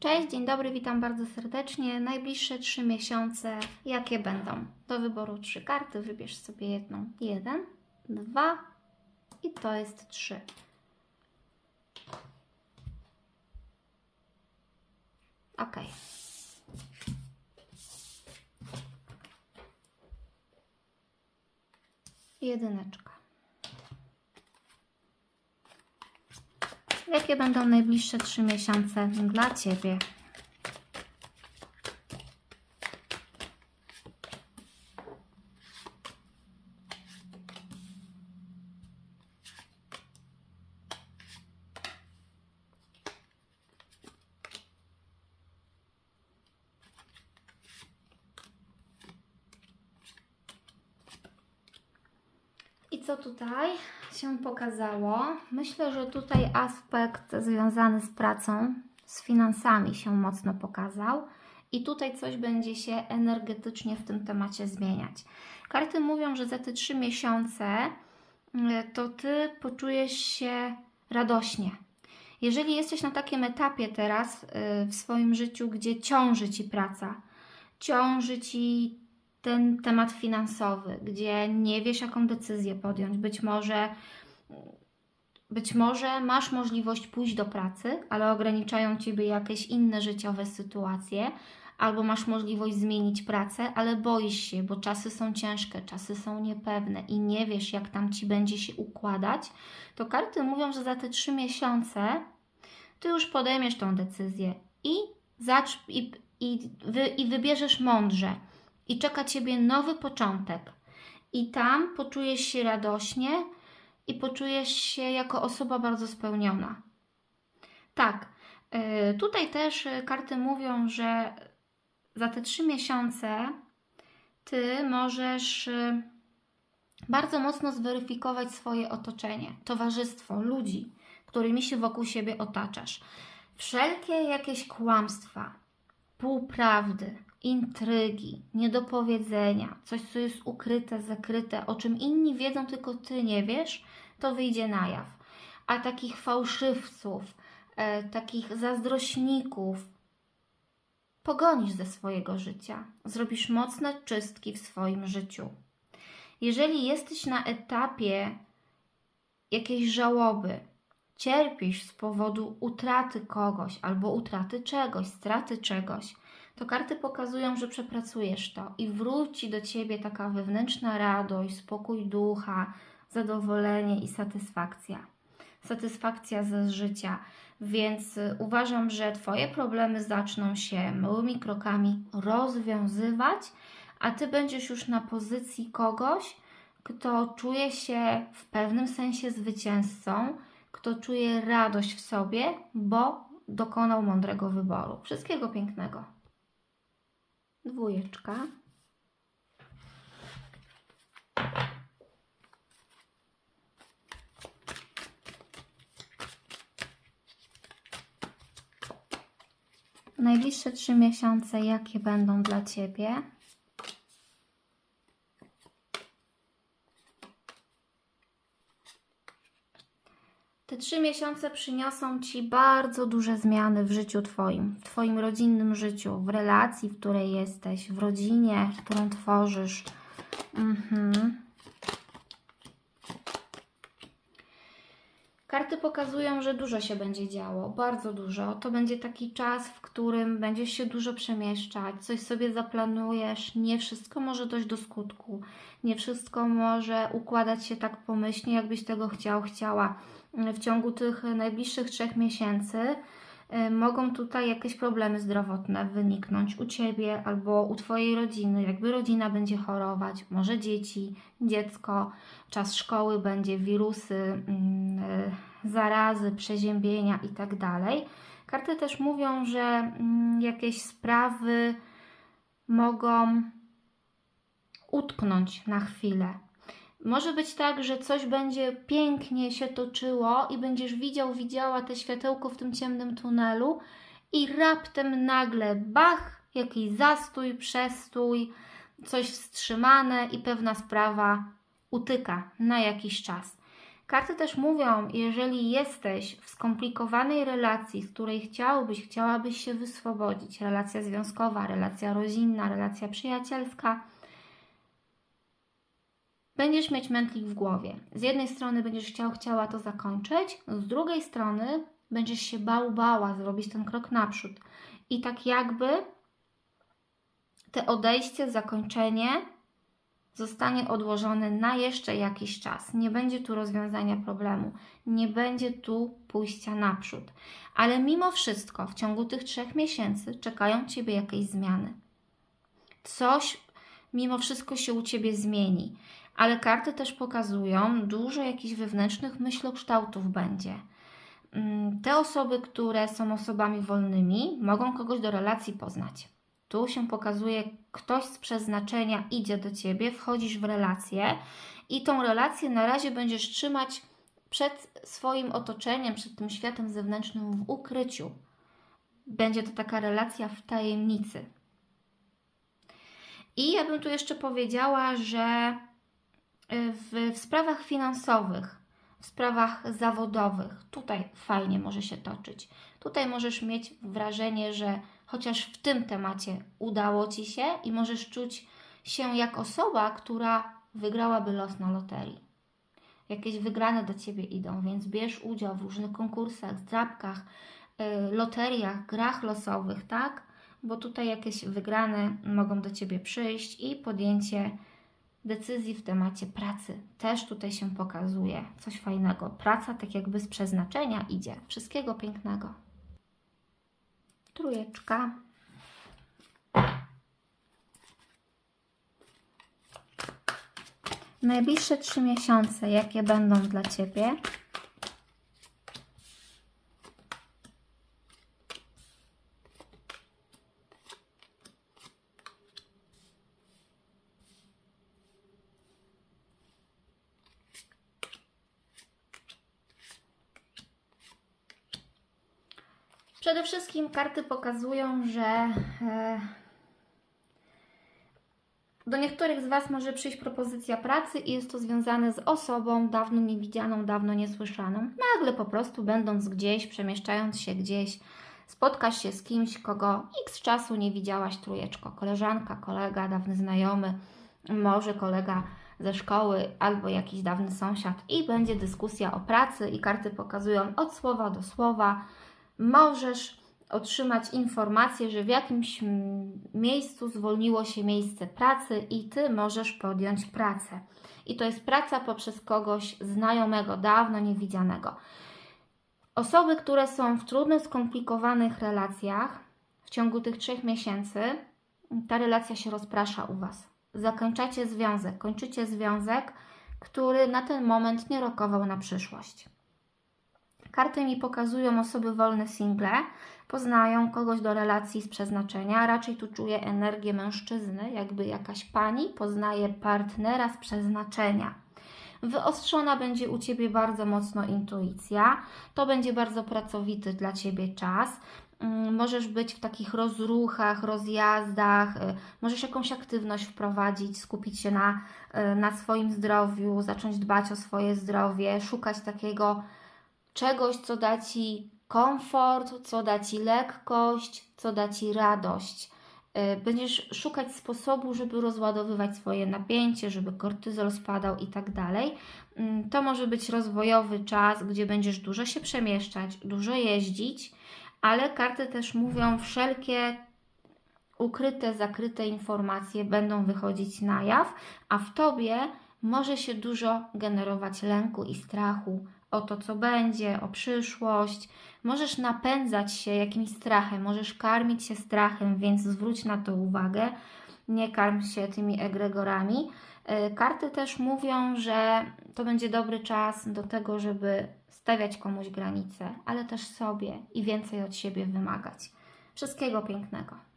Cześć, dzień dobry, witam bardzo serdecznie. Najbliższe trzy miesiące, jakie będą? Do wyboru trzy karty, wybierz sobie jedną. Jeden, dwa i to jest trzy. Ok. Jedyneczka. Jakie będą najbliższe trzy miesiące dla Ciebie? I co tutaj się pokazało? Myślę, że tutaj aspekt związany z pracą, z finansami się mocno pokazał. I tutaj coś będzie się energetycznie w tym temacie zmieniać. Karty mówią, że za te trzy miesiące y, to ty poczujesz się radośnie. Jeżeli jesteś na takim etapie teraz y, w swoim życiu, gdzie ciąży ci praca, ciąży ci ten temat finansowy, gdzie nie wiesz, jaką decyzję podjąć. Być może, być może masz możliwość pójść do pracy, ale ograniczają ciebie jakieś inne życiowe sytuacje, albo masz możliwość zmienić pracę, ale boisz się, bo czasy są ciężkie, czasy są niepewne i nie wiesz, jak tam ci będzie się układać. To karty mówią, że za te trzy miesiące ty już podejmiesz tą decyzję i, zacz, i, i, wy, i wybierzesz mądrze i czeka Ciebie nowy początek. I tam poczujesz się radośnie i poczujesz się jako osoba bardzo spełniona. Tak, y, tutaj też y, karty mówią, że za te trzy miesiące Ty możesz y, bardzo mocno zweryfikować swoje otoczenie, towarzystwo, ludzi, którymi się wokół siebie otaczasz. Wszelkie jakieś kłamstwa, półprawdy, intrygi, niedopowiedzenia, coś, co jest ukryte, zakryte, o czym inni wiedzą, tylko ty nie wiesz, to wyjdzie na jaw. A takich fałszywców, e, takich zazdrośników pogonisz ze swojego życia. Zrobisz mocne czystki w swoim życiu. Jeżeli jesteś na etapie jakiejś żałoby, cierpisz z powodu utraty kogoś albo utraty czegoś, straty czegoś, to karty pokazują, że przepracujesz to i wróci do ciebie taka wewnętrzna radość, spokój ducha, zadowolenie i satysfakcja. Satysfakcja ze życia. Więc y, uważam, że Twoje problemy zaczną się małymi krokami rozwiązywać, a Ty będziesz już na pozycji kogoś, kto czuje się w pewnym sensie zwycięzcą, kto czuje radość w sobie, bo dokonał mądrego wyboru. Wszystkiego pięknego. Dwójeczka. Najbliższe trzy miesiące, jakie będą dla Ciebie? Te trzy miesiące przyniosą Ci bardzo duże zmiany w życiu Twoim, w Twoim rodzinnym życiu, w relacji, w której jesteś, w rodzinie, którą tworzysz. Mhm. Karty pokazują, że dużo się będzie działo, bardzo dużo. To będzie taki czas, w którym będziesz się dużo przemieszczać, coś sobie zaplanujesz. Nie wszystko może dojść do skutku, nie wszystko może układać się tak pomyślnie, jakbyś tego chciał, chciała w ciągu tych najbliższych trzech miesięcy y, mogą tutaj jakieś problemy zdrowotne wyniknąć u Ciebie albo u Twojej rodziny. Jakby rodzina będzie chorować, może dzieci, dziecko, czas szkoły będzie, wirusy, mm, y, zarazy, przeziębienia itd. Karty też mówią, że mm, jakieś sprawy mogą utknąć na chwilę może być tak, że coś będzie pięknie się toczyło i będziesz widział, widziała te światełko w tym ciemnym tunelu i raptem nagle bach, jakiś zastój, przestój, coś wstrzymane i pewna sprawa utyka na jakiś czas. Karty też mówią, jeżeli jesteś w skomplikowanej relacji, z której chciałbyś, chciałabyś się wyswobodzić, relacja związkowa, relacja rodzinna, relacja przyjacielska, będziesz mieć mętlik w głowie. Z jednej strony będziesz chciał, chciała to zakończyć, z drugiej strony będziesz się bał, bała zrobić ten krok naprzód. I tak jakby te odejście, zakończenie zostanie odłożone na jeszcze jakiś czas. Nie będzie tu rozwiązania problemu, nie będzie tu pójścia naprzód. Ale mimo wszystko w ciągu tych trzech miesięcy czekają Ciebie jakieś zmiany. Coś mimo wszystko się u Ciebie zmieni. Ale karty też pokazują, dużo jakichś wewnętrznych myślokształtów będzie. Mm, Te osoby, które są osobami wolnymi, mogą kogoś do relacji poznać. Tu się pokazuje, ktoś z przeznaczenia idzie do ciebie, wchodzisz w relację i tą relację na razie będziesz trzymać przed swoim otoczeniem, przed tym światem zewnętrznym w ukryciu. Będzie to taka relacja w tajemnicy. I ja bym tu jeszcze powiedziała, że y, w, w sprawach finansowych, w sprawach zawodowych, tutaj fajnie może się toczyć. Tutaj możesz mieć wrażenie, że chociaż w tym temacie udało Ci się i możesz czuć się jak osoba, która wygrałaby los na loterii. Jakieś wygrane do Ciebie idą, więc bierz udział w różnych konkursach, zdrabkach, y, loteriach, grach losowych, tak? Bo tutaj jakieś wygrane mogą do Ciebie przyjść i podjęcie decyzji w temacie pracy też tutaj się pokazuje. Coś fajnego. Praca tak jakby z przeznaczenia idzie. Wszystkiego pięknego. Trójeczka. Najbliższe trzy miesiące, jakie będą dla Ciebie? Przede wszystkim karty pokazują, że e, do niektórych z Was może przyjść propozycja pracy i jest to związane z osobą dawno niewidzianą, dawno niesłyszaną. Nagle po prostu będąc gdzieś, przemieszczając się gdzieś, spotkasz się z kimś, kogo x czasu nie widziałaś trójeczko. Koleżanka, kolega, dawny znajomy, może kolega ze szkoły albo jakiś dawny sąsiad i będzie dyskusja o pracy i karty pokazują od słowa do słowa. Możesz otrzymać informację, że w jakimś miejscu zwolniło się miejsce pracy i Ty możesz podjąć pracę. I to jest praca poprzez kogoś znajomego, dawno niewidzianego. Osoby, które są w trudnych, skomplikowanych relacjach w ciągu tych trzech miesięcy, ta relacja się rozprasza u Was. Zakończacie związek, kończycie związek, który na ten moment nie rokował na przyszłość. Karty mi pokazują osoby wolne single, poznają kogoś do relacji z przeznaczenia. Raczej tu czuję energię mężczyzny, jakby jakaś pani poznaje partnera z przeznaczenia. Wyostrzona będzie u Ciebie bardzo mocno intuicja. To będzie bardzo pracowity dla Ciebie czas. Mm, Możesz być w takich rozruchach, rozjazdach, y, możesz jakąś aktywność wprowadzić, skupić się na, y, na swoim zdrowiu, zacząć dbać o swoje zdrowie, szukać takiego czegoś, co da Ci komfort, co da Ci lekkość, co da Ci radość. Y, Będziesz szukać sposobu, żeby rozładowywać swoje napięcie, żeby kortyzol spadał i tak dalej. Mm, To może być rozwojowy czas, gdzie będziesz dużo się przemieszczać, dużo jeździć, ale karty też mówią, wszelkie ukryte, zakryte informacje będą wychodzić na jaw, a w Tobie może się dużo generować lęku i strachu o to, co będzie, o przyszłość. Możesz napędzać się jakimś strachem, możesz karmić się strachem, więc zwróć na to uwagę. Nie karm się tymi egregorami. Y, Karty też mówią, że to będzie dobry czas do tego, żeby stawiać komuś granice, ale też sobie i więcej od siebie wymagać. Wszystkiego pięknego.